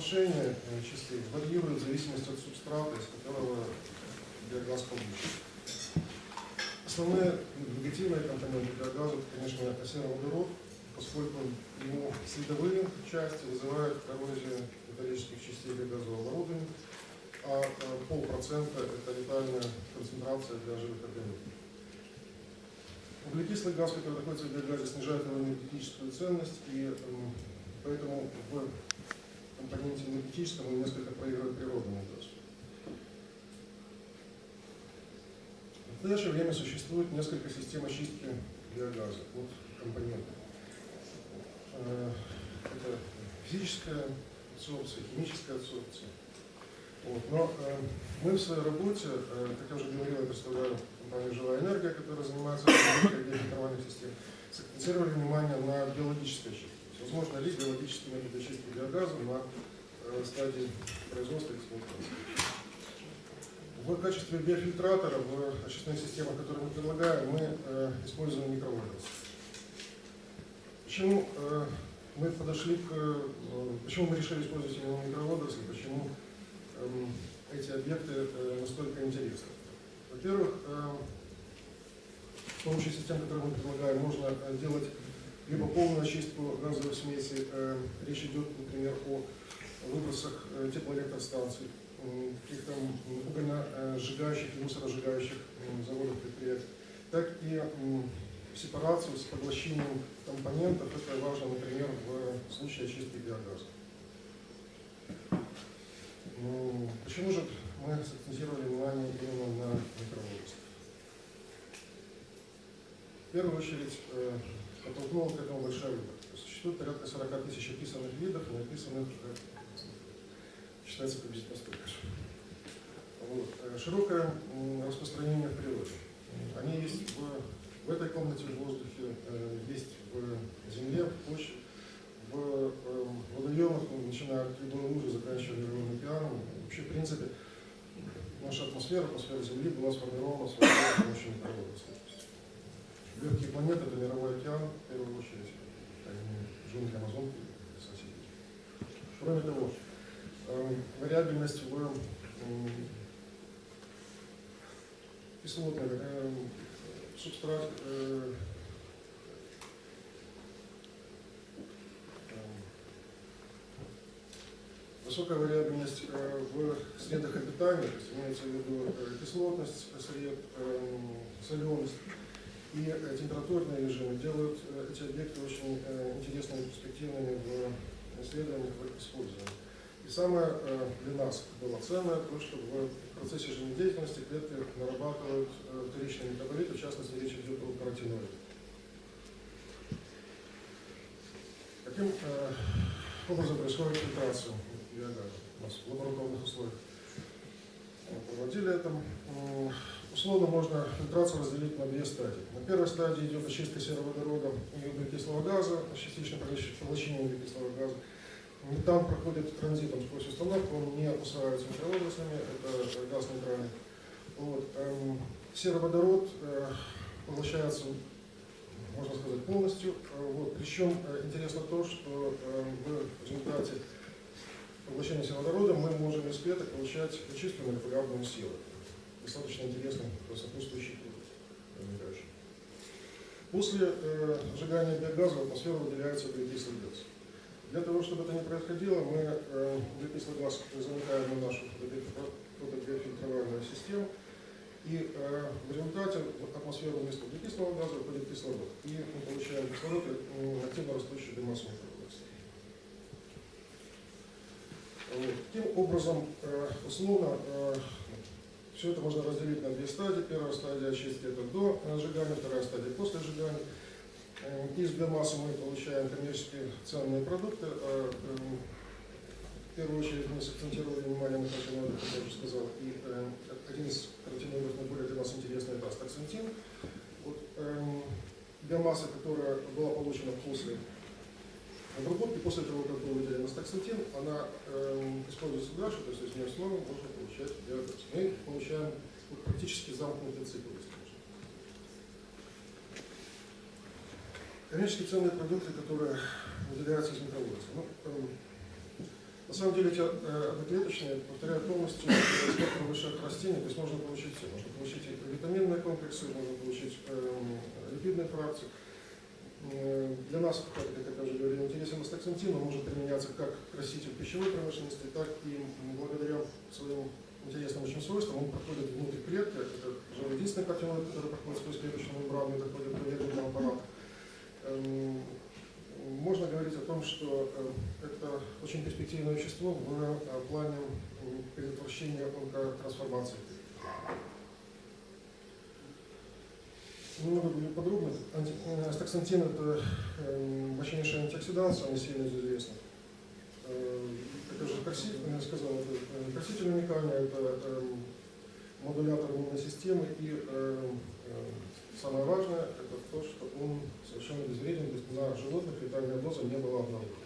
соотношение э, частей варьирует в зависимости от субстрата, из которого биогаз получен. Основные негативные компоненты биогаза, это, конечно, сероводород, поскольку его следовые части вызывают коррозию металлических частей биогазового оборудования, а э, полпроцента – это летальная концентрация для живых организмов. Углекислый газ, который находится в биогазе, снижает его энергетическую ценность, и поэтому в энергетическом он несколько проигрывает природному газу. В настоящее время существует несколько систем очистки биогаза от компонентов. Э, Это физическая адсорбция, химическая адсорбция. Вот. Но э, мы в своей работе, э, как я уже говорил, я представляю компанию «Живая энергия», которая занимается геотермальных систем, сакцентировали внимание на биологической очистке. Возможно ли биологический метод очистки биогаза на стадии производства и эксплуатации. В качестве биофильтратора в очистных системах, которые мы предлагаем, мы э, используем микровольность. Почему э, мы подошли к, э, почему мы решили использовать именно микроводоросли, почему эм, эти объекты э, настолько интересны? Во-первых, э, с помощью систем, которые мы предлагаем, можно э, делать либо полную очистку газовых смесей, э, речь идет, например, о выбросах э, теплоэлектростанций, каких-то м, угольно-сжигающих и мусоросжигающих заводов предприятий, так и сепарацию с поглощением компонентов. Это важно, например, в случае очистки биогаза. Ну, Почему же мы сакцентировали внимание именно на микроводорослях? В первую очередь, э, подтолкнула к этому большая выбор. То есть Существует порядка 40 тысяч описанных видов, не описанных считается победитель вот. Э, Широкое распространение в природе. Они есть в, в этой комнате, в воздухе, э, есть в земле, в почве, в э, водоемах, ну, начиная от любой лужи, заканчивая мировым океаном. Вообще, в принципе, наша атмосфера, атмосфера Земли была сформирована с помощью микроводорослей. Легкие планеты – это мировой океан, в первую очередь, джунгли Амазонки и соседей. Кроме того, вариабельность в э, субстрат э, э, высокая вариабельность э, в средах обитания, то есть имеется в виду э, кислотность сред, э, соленость и э, температурные режимы делают э, эти объекты очень э, интересными и перспективными в исследованиях, в их использовании. Самое э, для нас было ценное, то, что в процессе жизнедеятельности клетки нарабатывают э, вторичные метаболиты, в частности, речь идет о каротиноидах. Каким э, образом происходит фильтрация биогаза у нас в лабораторных условиях? Проводили это. Условно можно фильтрацию разделить на две стадии. На первой стадии идет очистка сероводорода и углекислого газа, с частичным поглощением углекислого газа. Метан проходит транзитом сквозь установку, он не усваивается микроводорослями, это газ нейтральный. Вот. эм, Сероводород э, поглощается, можно сказать, полностью. Э, Вот. Причем э, интересно то, что э, в результате поглощения сероводорода мы можем из клеток получать чистую молекулярную силу. Достаточно интересный сопутствующий. После э, сжигания биогаза в атмосферу выделяется углекислый газ. Для того, чтобы это не происходило, мы э, углекислый газ замыкаем на нашу фотографильтровальную систему, и э, в результате в атмосферу вместо углекислого газа выходит кислород. И мы получаем кислород э, активно растущий биомассу. Вот. Таким образом, э, условно, э, все это можно разделить на две стадии. Первая стадия очистки это до сжигания, вторая стадия после сжигания. Э, Из биомассы мы получаем коммерчески ценные продукты. а, эм, В первую очередь мы сакцентировали внимание на каротиноидах, как я уже сказал. И э, один из каротиноидов наиболее для нас интересный это астаксантин. Вот, эм, биомасса, которая была получена после обработки, после того, как был выделен астаксантин, она эм, используется дальше, то есть из нее снова можно получать биогаз. Мы получаем практически замкнутый цикл, если можно. Коммерчески ценные продукты, которые выделяются из микроводорослей. Ну, эм, На самом деле эти э, одноклеточные повторяют полностью э, спектр высших растений, то есть можно получить все. Можно получить и витаминные комплексы, можно получить эм, липидные фракции. Э, Для нас, как, как я уже говорил, интересен астаксантин, он может применяться как краситель пищевой промышленности, так и благодаря своим интересным очень свойствам он проходит внутрь клетки. Это же единственный картиноид, который проходит сквозь клеточную мембрану и доходит до верхнего аппарата. Эм, Можно говорить о том, что э, это очень перспективное вещество в э, плане предотвращения онкотрансформации. Немного более подробно. Анти- э, Астаксантин – это э, мощнейший антиоксидант, самый сильный из известных. Это же краситель, я сказал, это краситель уникальный, это э, модулятор иммунной системы и самое важное – это то, что он совершенно безвреден, есть на животных летальная доза не была обнаружена.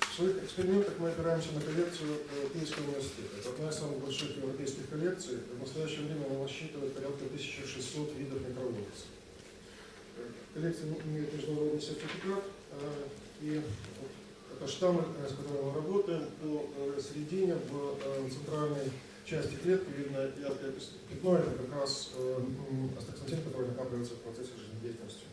В своих экспериментах мы опираемся на коллекцию э, Киевского университета. Это одна из самых больших европейских коллекций. В настоящее время она насчитывает порядка 1600 видов. Э, Коллекция имеет международный сертификат, э, и это штаммы, э, с которыми мы работаем, по середине в центральной части клетки видно яркое пятно, это как раз э, астаксантин, который накапливается в процессе жизнедеятельности.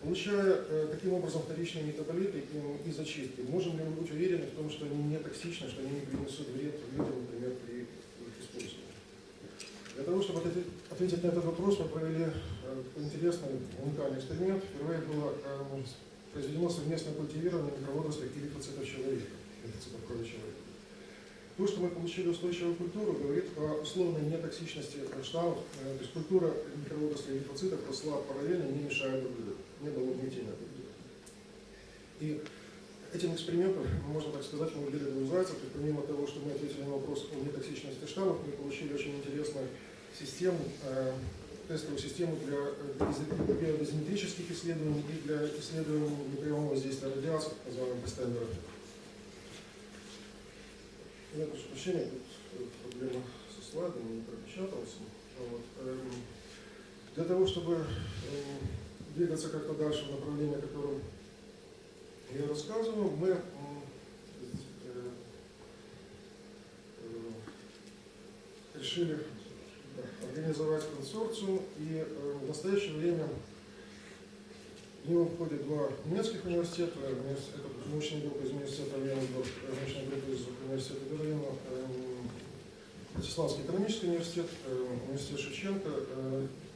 Получая э, таким образом вторичные метаболиты и, зачистки, можем ли мы быть уверены в том, что они не токсичны, что они не принесут вред людям, например, при их использовании? Для того, чтобы ответить, на этот вопрос, мы провели э, интересный, уникальный эксперимент. Впервые было произведено совместное культивирование микроводорослей и лимфоцитов человека, лимфоцитов крови человека. То, что мы получили устойчивую культуру, говорит о условной нетоксичности штаммов. Э, То есть культура микроводорослей и лимфоцитов росла параллельно, не мешая друг другу. Не было угнетения друг друга. И этим экспериментом, можно так сказать, мы убили двух зайцев. Есть помимо того, что мы ответили на вопрос о нетоксичности штаммов, мы получили очень интересную систему, э, тестовую систему для биодозиметрических исследований и для исследований непрямого воздействия радиации, так называемых бестендеров. Я прошу прощения, тут э, проблема со слайдом, не пропечатался. Вот. эм, Для того, чтобы эм, двигаться как-то дальше в направлении, о котором я рассказываю, мы э, э, решили организовать консорциум, и э, в настоящее время в него входят два немецких университета, универс- это научная группа из университета Венгербург, научная группа из университета Берлина, эм, Вячеславский экономический университет, э, университет Шевченко, э,